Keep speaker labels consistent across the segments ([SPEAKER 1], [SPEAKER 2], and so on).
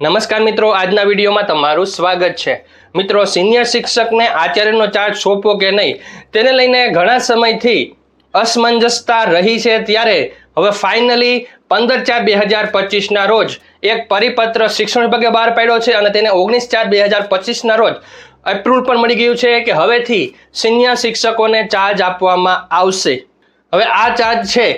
[SPEAKER 1] નમસ્કાર મિત્રો, આજના વિડીયોમાં તમારું સ્વાગત છે. મિત્રો, સિનિયર શિક્ષકને આચાર્યનો ચાર્જ સોંપવો કે નહીં, તેને લઈને ઘણા સમયથી અસમંજસતા રહી છે ત્યારે હવે ફાઇનલી પંદર ચાર બે હજાર પચીસના રોજ એક પરિપત્ર શિક્ષણ વિભાગે બહાર પાડ્યો છે અને તેને ઓગણીસ ચાર બે હજાર પચીસના રોજ એપ્રુવલ પણ મળી ગયું છે કે હવેથી સિનિયર શિક્ષકોને ચાર્જ આપવામાં આવશે. હવે આ ચાર્જ છે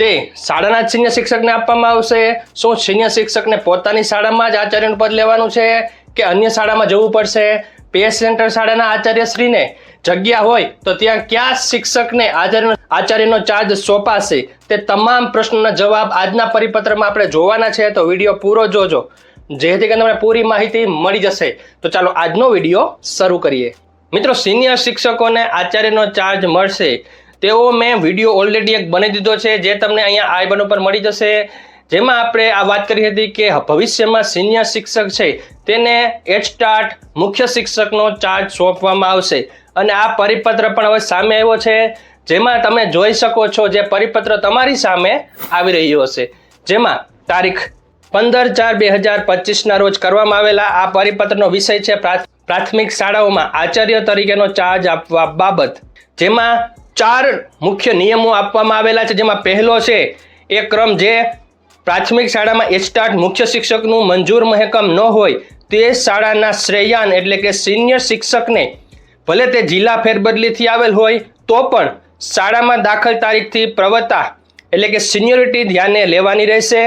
[SPEAKER 1] તે શાળાના સિનિયર શિક્ષકને આપવામાં આવશે. શું સિનિયર શિક્ષકને પોતાની શાળામાં જ આચાર્યનું પદ લેવાનું છે કે અન્ય શાળામાં જવું પડશે? પે સેન્ટર શાળાના આચાર્યશ્રીને જગ્યા હોય તો ત્યાં કયા શિક્ષકને આચાર્ય આચાર્યનો ચાર્જ સોંપાશે? તે તમામ પ્રશ્નોના જવાબ આજના પરિપત્રમાં આપણે જોવાના છે. તો વીડિયો પૂરો જોજો. જેથી કરીને તમને પૂરી માહિતી મળી જશે. તો ચાલો આજનો વીડિયો શરૂ કરીએ. મિત્રો, સિનિયર શિક્ષકોને આચાર્યનો ચાર્જ મળશે. તેવો મેં વીડિયો ઓલરેડી એક બની દીધો છે, જે તમને અહીંયા આઈ બન ઉપર મળી જશે. જેમાં આપણે આ વાત કરી હતી કે ભવિષ્યમાં સિનિયર શિક્ષક છે, તેને એચ સ્ટાર્ટ મુખ્ય શિક્ષકનો ચાર્જ સોંપવામાં આવશે. અને આ પરિપત્ર પણ હવે સામે આવ્યો છે, જેમાં તમે જોઈ શકો છો જે પરિપત્ર તમારી સામે આવી રહ્યો હશે. જેમાં તારીખ પંદર ચાર બે હજાર પચીસના રોજ કરવામાં આવેલા આ પરિપત્રનો વિષય છે પ્રા- પ્રાથમિક શાળાઓમાં આચાર્ય તરીકેનો ચાર્જ આપવા બાબત. જેમાં ચાર મુખ્ય નિયમો આપવામાં આવેલા છે. જેમાં પહેલો છે, એ ક્રમ જે પ્રાથમિક શાળામાં એસ્ટાર્ટ મુખ્ય શિક્ષકનું મંજૂર મહેકમ ન હોય, તે શાળાના શ્રેયાન એટલે કે સિનિયર શિક્ષકને ભલે તે જિલ્લા ફેરબદલીથી આવેલ હોય, તો પણ શાળામાં દાખલ તારીખથી પ્રવતા એટલે કે સિનિયોરિટી ધ્યાને લેવાની રહેશે,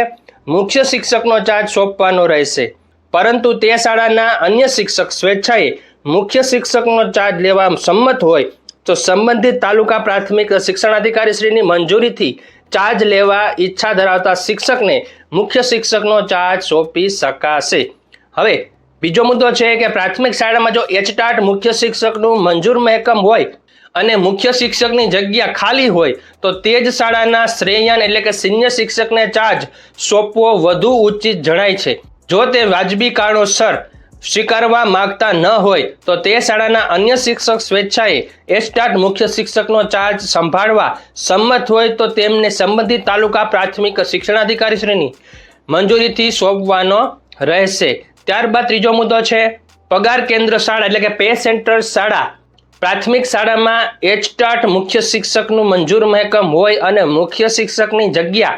[SPEAKER 1] મુખ્ય શિક્ષકનો ચાર્જ સોંપવાનો રહેશે. પરંતુ તે શાળાના અન્ય શિક્ષક સ્વેચ્છાએ મુખ્ય શિક્ષકનો ચાર્જ લેવા સંમત હોય તો સંબંધિત તાલુકા પ્રાથમિક શિક્ષણાધિકારી શ્રીની મંજૂરીથી ચાર્જ લેવા ઈચ્છા ધરાવતા શિક્ષકને મુખ્ય શિક્ષકનો ચાર્જ સોંપી શકાશે. હવે, બીજો મુદ્દો છે કે પ્રાથમિક શાળામાં જો એચટાટ મુખ્ય શિક્ષકનું મંજૂર મહેકમ હોય અને મુખ્ય શિક્ષકની જગ્યા ખાલી હોય, તો તે જ શાળાના શ્રેયાન એટલે કે સિનિયર શિક્ષકને ચાર્જ સોંપવો વધુ ઉચિત જણાય છે. જો તે વાજબી કારણોસર સ્વીકારવા માંગતા ન હોય તો તે શાળાના અન્ય શિક્ષક સ્વેચ્છાએ એસ્ટાટ મુખ્ય શિક્ષકનો ચાર્જ સંભાળવા સંમત હોય તો તેમને સંબંધિત તાલુકા પ્રાથમિક શિક્ષણાધિકારીશ્રીની મંજૂરીથી સોંપવાનો રહેશે. ત્યારબાદ ત્રીજો મુદ્દો છે, પગાર કેન્દ્ર શાળા એટલે કે પે સેન્ટર શાળા. પ્રાથમિક શાળામાં એચટાટ મુખ્ય શિક્ષકનું મંજૂર મહેકમ હોય અને મુખ્ય શિક્ષકની જગ્યા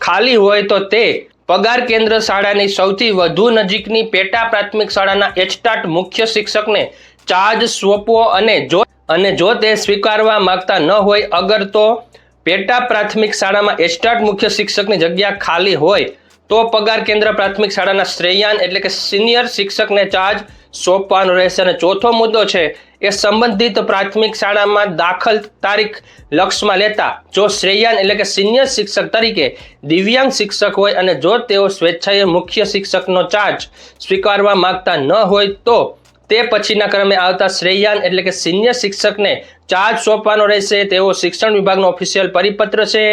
[SPEAKER 1] ખાલી હોય તો તે પગાર કેન્દ્ર શાળાની સૌથી વધુ નજીકની પેટા પ્રાથમિક શાળાના એચટાટ મુખ્ય શિક્ષકને ચાર્જ સોંપવો અને જો અને જો તે સ્વીકારવા માંગતા ન હોય, અગર તો પેટા પ્રાથમિક શાળામાં એચટાટ મુખ્ય શિક્ષકની જગ્યા ખાલી હોય, તો પગાર કેન્દ્ર પ્રાથમિક શાળાના શ્રેયાન એટલે કે સિનિયર શિક્ષકને ચાર્જ સોંપવાનો રહેશે અને ચોથો મુદ્દો છે, એ સંબંધિત પ્રાથમિક શાળામાં દાખલ તારીખ લક્ષમાં લેતા જો શ્રેયાન એટલે કે સિનિયર શિક્ષક તરીકે દિવ્યાંગ શિક્ષક હોય અને જો તેઓ સ્વેચ્છાએ મુખ્ય શિક્ષકનો ચાર્જ સ્વીકારવા માંગતા ન હોય તો તે પછીના ક્રમે આવતા શ્રેયાન એટલે કે સિનિયર શિક્ષકને ચાર્જ સોંપવાનો રહેશે. તેવો શિક્ષણ વિભાગનો ઓફિશિયલ પરિપત્ર છે.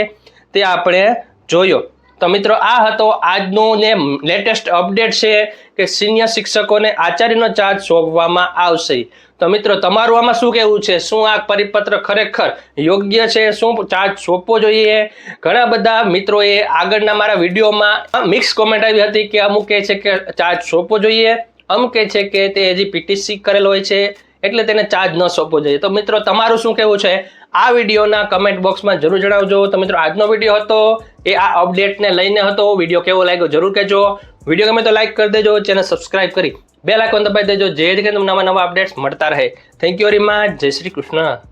[SPEAKER 1] તે આપણે જોયો. તો મિત્રો, આ હતો આજનો ને લેટેસ્ટ અપડેટ છે કે સિનિયર શિક્ષકોને આચાર્યનો ચાર્જ સોંપવામાં આવશે. તો મિત્રો, તમારું આમાં શું કહેવું છે? શું આ પરિપત્ર ખરેખર યોગ્ય છે? શું ચાર્જ સોંપવો જોઈએ? ઘણા બધા મિત્રોએ આગળના મારા વિડીયોમાં મિક્સ કોમેન્ટ આવી હતી કે અમુક કહે છે કે ચાર્જ સોંપવો જોઈએ, અમુક કહે છે કે તે હજી પીટીસી કરેલ હોય છે, એટલે તેને ચાર્જ ન સોંપવો જોઈએ. તો મિત્રો, તમારું શું કહેવું છે? આ વિડીયોના કમેન્ટ બોક્સમાં જરૂર જણાવજો. તો મિત્રો, આજનો વીડિયો હતો. એ આ અપડેટને લઈને હતો. વીડિયો કેવો લાગ્યો જરૂર કહેજો. વીડિયો ગમે તો લાઈક કરી દેજો ચેનલ સબસ્ક્રાઇબ કરી બે લાઇકોન દબાવી દેજો, જેથી કરીને તમને નવા નવા અપડેટ્સ મળતા રહે. થેન્ક યુ વેરી મચ જય શ્રી કૃષ્ણ.